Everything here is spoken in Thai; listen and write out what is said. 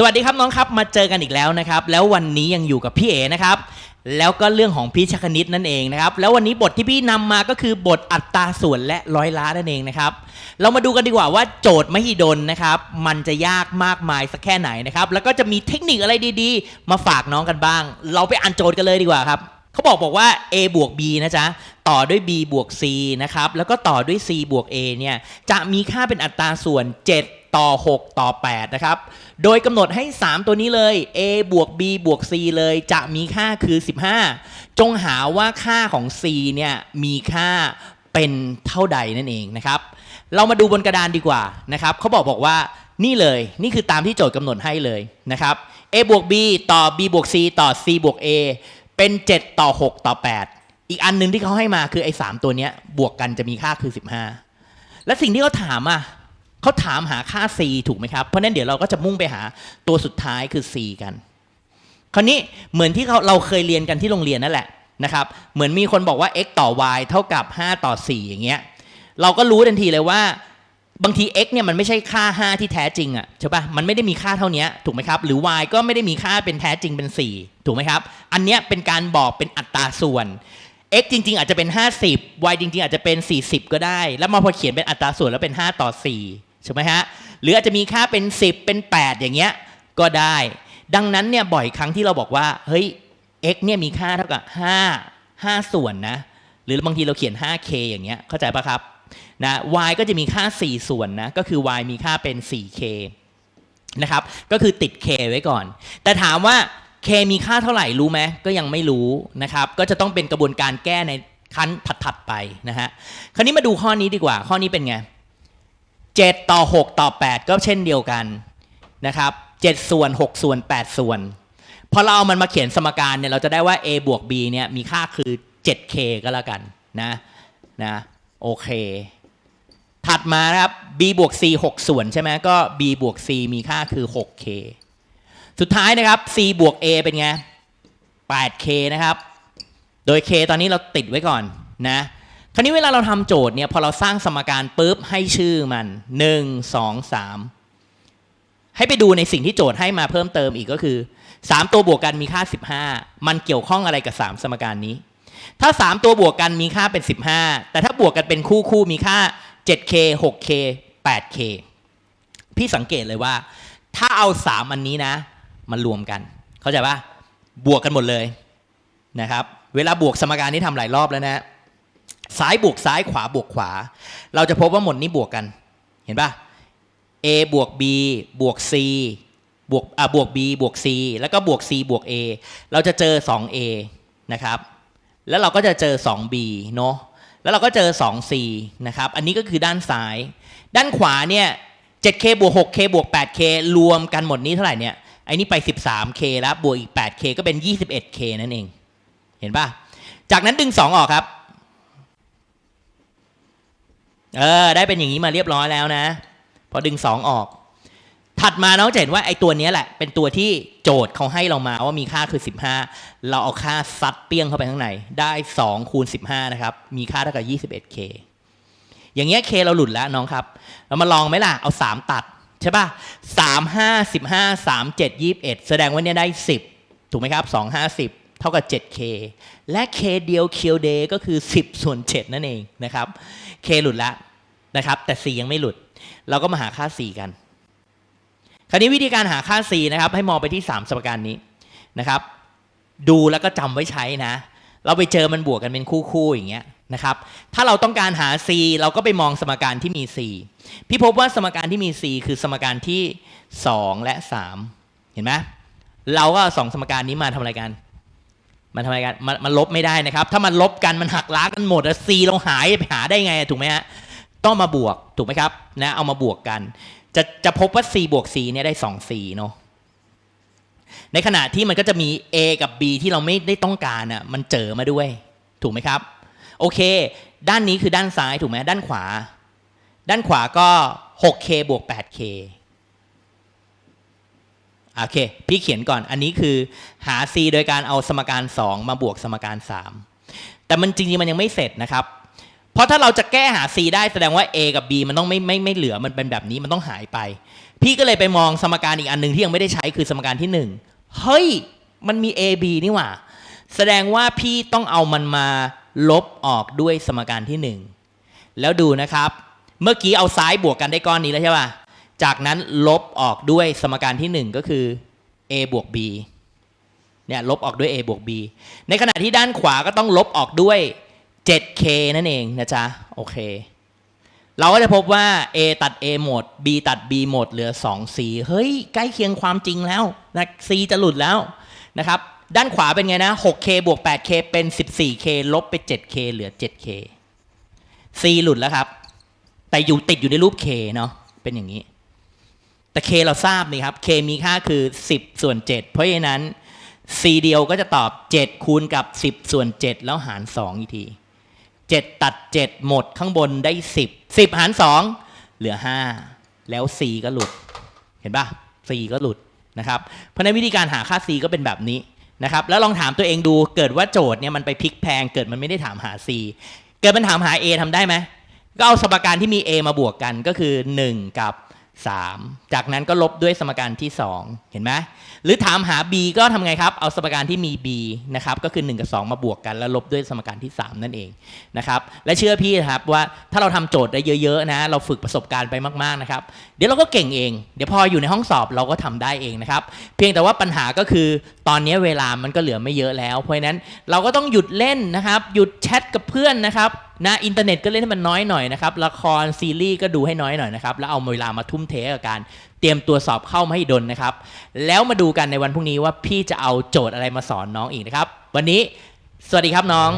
สวัสดีครับน้องครับมาเจอกันอีกแล้วนะครับ แล้ววันนี้ยังอยู่กับพี่เอนะครับ แล้วก็เรื่องของพิชคณิตนั่นเองนะครับ แล้ววันนี้บทที่พี่นำมาก็คือบทอัตราส่วนและร้อยล้านนั่นเองนะครับ เรามาดูกันดีกว่าว่าโจทย์มหิดลนะครับ มันจะยากมากมายสักแค่ไหนนะครับ แล้วก็จะมีเทคนิคอะไรดีๆ มาฝากน้องกันบ้าง เราไปอ่านโจทย์กันเลยดีกว่าครับเขาบอกบอกว่า a บวก b นะจ๊ะต่อด้วย b บวก c นะครับแล้วก็ต่อด้วย c บวก a เนี่ยจะมีค่าเป็นอัตราส่วน 7 ต่อ 6 ต่อ 8 นะครับ โดยกำหนดให้ 3 ตัวนี้เลย a บวก b บวก c เลยจะมีค่าคือ 15 จงหาว่าค่าของ c เนี่ยมีค่าเป็นเท่าใดนั่นเองนะครับ เรามาดูบนกระดานดีกว่านะครับเขาบอกบอกว่านี่เลยนี่คือตามที่โจทย์กำหนดให้เลยนะครับ a บวก b ต่อ b บวก c ต่อ c บวก a เป็น 7 ต่อ 6 ต่อ 8 อีกอันหนึ่งที่เขาให้มาคือไอ้สามตัวเนี้ยบวกกันจะมีค่าคือ 15 และสิ่งที่เขาถามอะ เขาถามหาค่า c ถูกไหมครับ เพราะนั้นเดี๋ยวเราก็จะมุ่งไปหาตัวสุดท้ายคือ c กัน คราวนี้เหมือนที่เขาเราเคยเรียนกันที่โรงเรียนนั่นแหละนะครับ เหมือนมีคนบอกว่า x ต่อ y เท่ากับ 5 ต่อ 4 อย่างเงี้ย เราก็รู้ทันทีเลยว่าบางที x เนี่ยมันไม่ใช่ค่า 5 ที่แท้จริงอะใช่ปะมันไม่ได้มีค่าเท่านี้ถูกไหมครับ หรือ y ก็ไม่ได้มีค่าเป็นแท้จริงเป็น 4 ถูกไหมครับ อันเนี้ยเป็นการบอกเป็นอัตราส่วน x จริง ๆ อาจจะเป็น 50 y จริง ๆ อาจจะเป็น 40 ก็ได้ แล้วมาพอเขียนเป็นอัตราส่วนแล้วเป็น 5 ต่อ 4 ใช่ไหมฮะหรืออาจจะมีค่าเป็น 10 เป็น 8 อย่างเงี้ยก็ได้ ดังนั้นเนี่ยบ่อยครั้งที่เราบอกว่าเฮ้ย x เนี่ยมีค่าเท่ากับ 5 5 ส่วนนะหรือบางทีเราเขียน 5k อย่างเงี้ยเข้าใจปะครับนะ y ก็จะมีค่า 4 ส่วนนะก็คือ y มีค่าเป็น 4k นะครับก็คือติด k ไว้ก่อน แต่ถามว่า k มีค่าเท่าไหร่รู้ไหมก็ยังไม่รู้นะครับก็จะต้องเป็นกระบวนการแก้ในขั้นถัดๆไปนะฮะคราวนี้มาดูข้อนี้ดีกว่า ข้อนี้เป็นไง 7 ต่อ 6 ต่อ 8 ก็เช่นเดียวกันนะครับ7ส่วน 6 ส่วน 8 ส่วน พอเราเอามันมาเขียนสมการเนี่ยเราจะได้ว่า a บวก b เนี่ยมีค่าคือ 7k ก็แล้วกันนะนะโอเค ถัดมานะครับ b บวก c 6 ส่วนใช่ไหมก็ b บวก c มีค่าคือ 6k สุดท้ายนะครับ c บวก a เป็นไง 8k นะครับ โดย k ตอนนี้เราติดไว้ก่อนนะ คราวนี้เวลาเราทำโจทย์เนี่ยพอเราสร้างสมการปุ๊บให้ชื่อมัน 1 2 3 ให้ไปดูในสิ่งที่โจทย์ให้มาเพิ่มเติมอีกก็คือ 3 ตัวบวกกันมีค่า 15 มันเกี่ยวข้องอะไรกับ 3 สมการนี้ ถ้า 3 ตัวบวกกันมีค่าเป็น 15 แต่ถ้าบวกกันเป็นคู่คู่มีค่า 7k 6k 8k พี่สังเกตเลยว่า ถ้าเอา 3 อันนี้นะ มันรวมกัน เข้าใจปะบวกกันหมดเลยนะครับ เวลาบวกสมการนี้ทำหลายรอบแล้วนะ ซ้ายบวกซ้ายขวาบวกขวา เราจะพบว่าหมดนี้บวกกัน เห็นปะ a บวก b บวก c บวกอะบวก b บวก c แล้วก็บวก c บวก a เราจะเจอ 2a นะครับ แล้วเราก็จะเจอ 2b เนาะแล้วเราก็เจอ 2c นะครับ อันนี้ก็คือด้านซ้าย ด้านขวาเนี่ย 7k บวก 6k บวก 8k รวมกันหมดนี้เท่าไหร่เนี่ยไอ้นี่ไป 13k แล้วบวกอีก 8k ก็เป็น 21k นั่นเอง เห็นป่ะจากนั้นดึง 2 ออกครับ เออ ได้เป็นอย่างนี้มาเรียบร้อยแล้วนะ พอดึง 2 ออก ถัดมาน้องจะเห็นว่าไอ้ตัวนี้แหละ เป็นตัวที่โจทย์เขาให้เรามาว่ามีค่าคือ 15 เราเอาค่าซัดเปี้ยงเข้าไปข้างใน ได้2คูณ15 นะครับ มีค่าเท่ากับ 21k อย่างเงี้ย k เราหลุดแล้วน้องครับ เรามาลองไหมล่ะ เอา 3 ตัดใช่ป่ะ3 5 15 3 7 21แสดงว่าเนี่ยได้10ถูกไหมครับ2 50เท่ากับ 7k และ k เดียว q day ก็คือ 10 ส่วน 7 นั่นเองนะครับ k หลุดแล้วนะครับ แต่ c ยังไม่หลุด เราก็มาหาค่า c กัน คราวนี้วิธีการหาค่า c นะครับ ให้มองไปที่ 3สมการนี้นะครับ ดูแล้วก็จำไว้ใช้นะ เราไปเจอมันบวกกันเป็นคู่ๆอย่างเงี้ยนะครับ ถ้าเราต้องการหา c เราก็ไปมองสมการที่มี c พี่พบว่าสมการที่มี c คือสมการที่ 2 และ 3 เห็นไหมเราก็สองสมการนี้มาทำอะไรกัน มันทำไรกันมันมันลบไม่ได้นะครับ ถ้ามันลบกันมันหักล้างกันหมดอะ c เราหายไปหาได้ไงถูกไหมฮะต้องมาบวกถูกไหมครับนะเอามาบวกกัน จะจะพบว่า c บวก c เนี่ยได้ 2c เนาะในขณะที่มันก็จะมี a กับ b ที่เราไม่ได้ต้องการอะมันเจอมาด้วย ถูกไหมครับ โอเค ด้านนี้คือด้านซ้ายถูกไหมด้านขวา ด้านขวาก็ 6k บวก 8k โอเค พี่เขียนก่อน อันนี้คือหา c โดยการเอาสมการ 2 มาบวกสมการ 3 แต่มันจริงๆ มันยังไม่เสร็จนะครับ เพราะถ้าเราจะแก้หา c ได้แสดงว่า a กับ b มันต้องไม่ไม่ไม่เหลือ มันเป็นแบบนี้ มันต้องหายไป พี่ก็เลยไปมองสมการอีกอันหนึ่งที่ยังไม่ได้ใช้คือสมการที่หนึ่งเฮ้ย มันมี a b นี่หว่า แสดงว่าพี่ต้องเอามันมาลบออกด้วยสมการที่หนึ่งแล้วดูนะครับ เมื่อกี้เอาซ้ายบวกกันได้ก้อนนี้แล้วใช่ป่ะ จากนั้นลบออกด้วยสมการที่หนึ่งก็คือ a บวก b เนี่ยลบออกด้วย a บวก b ในขณะที่ด้านขวาก็ต้องลบออกด้วย 7k นั่นเองนะจ๊ะ โอเค เราก็จะพบว่า a ตัด a หมด b ตัด b หมดเหลือ 2c เฮ้ย ใกล้เคียงความจริงแล้วนะ c จะหลุดแล้วนะครับ ด้านขวาเป็นไงนะ 6k บวก 8k เป็น 14k ลบไป 7k เหลือ 7k c หลุดแล้วครับ แต่อยู่ติดอยู่ในรูป k เนาะเป็นอย่างนี้ แต่ k เราทราบนี่ครับ k มีค่าคือ 10 ส่วน 7 เพราะฉะนั้น c เดียวก็จะตอบ 7 คูณกับ 10 ส่วน 7 แล้วหาร 2 อีกที 7 ตัด 7 หมดข้างบนได้ 10 10 หาร 2 เหลือ 5 แล้ว c ก็หลุด เห็นปะ c ก็หลุดนะครับเพราะฉะนั้นวิธีการหาค่า c ก็เป็นแบบนี้นะครับแล้วลองถามตัวเองดูเกิดว่าโจทย์เนี่ยมันไปพลิกแพงเกิดมันไม่ได้ถามหา c เกิดมันถามหา a ทำได้ไหมก็เอาสมการที่มี a มาบวกกันก็คือ 1 กับ 3 จากนั้นก็ลบด้วยสมการที่ 2 เห็นไหมหรือถามหา b ก็ทำไงครับ เอาสมการที่มี b นะครับก็คือ 1 กับ 2 มาบวกกัน แล้วลบด้วยสมการที่ 3 นั่นเองนะครับและเชื่อพี่ครับว่าถ้าเราทำโจทย์ได้เยอะๆนะเราฝึกประสบการณ์ไปมากๆนะครับเดี๋ยวเราก็เก่งเอง เดี๋ยวพออยู่ในห้องสอบเราก็ทำได้เองนะครับเพียงแต่ว่าปัญหาก็คือตอนนี้เวลามันก็เหลือไม่เยอะแล้ว เพราะฉะนั้นเราก็ต้องหยุดเล่นนะครับหยุดแชทกับเพื่อนนะครับ นะอินเทอร์เน็ตก็เล่นให้มันน้อยหน่อยนะครับ ละครซีรีส์ก็ดูให้น้อยหน่อยนะครับ แล้วเอาเวลามาทุ่มเทกับการเตรียมตัวสอบเข้ามาให้ดนนะครับ แล้วมาดูกันในวันพรุ่งนี้ว่าพี่จะเอาโจทย์อะไรมาสอนน้องอีกนะครับ วันนี้ สวัสดีครับน้อง